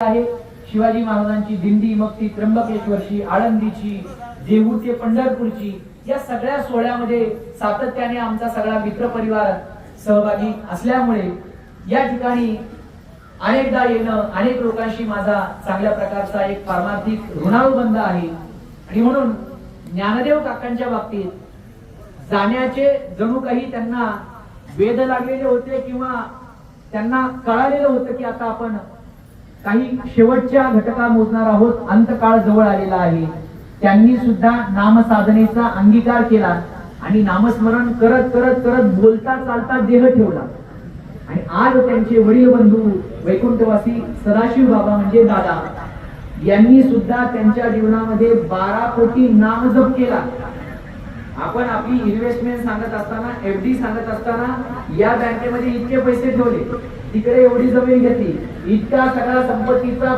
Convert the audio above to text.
आहे शिवाजी महाराजांची दिंडी मग ती त्र्यंबकेश्वरची आळंदीची जेहू ते पंढरपूरची या सगळ्या सोहळ्यामध्ये सातत्याने आमचा सगळा मित्र परिवार सहभागी असल्यामुळे या ठिकाणी अनेकदा येणं अनेक लोकांशी माझा चांगल्या प्रकारचा एक पारमार्थिक ऋणानुबंध आहे. आणि म्हणून ज्ञानदेव काकांच्या बाबतीत जाण्याचे जणू काही त्यांना वेद लागलेले होते किंवा त्यांना कळालेलं होतं की आता आपण काही शेवटच्या घटका मोजणार आहोत. अंतकाळ जवळ आलेला आहे. त्यांनी सुद्धा नामसाधनेचा अंगीकार केला आणि नामस्मरण करत करत करत बोलता चालता देह ठेवला. आणि आज त्यांचे वडील बंधू वैकुंठवासी सदाशिव बाबा म्हणजे दादा यांनी सुद्धा त्यांच्या जीवनामध्ये बारा कोटी नामजप केला. आपण आपली इन्व्हेस्टमेंट सांगत असताना एफडी सांगत असताना या बँकेमध्ये इतके पैसे ठेवले. तिकडे एवढी जमीन घेतली. इतका सगळा संपत्तीचा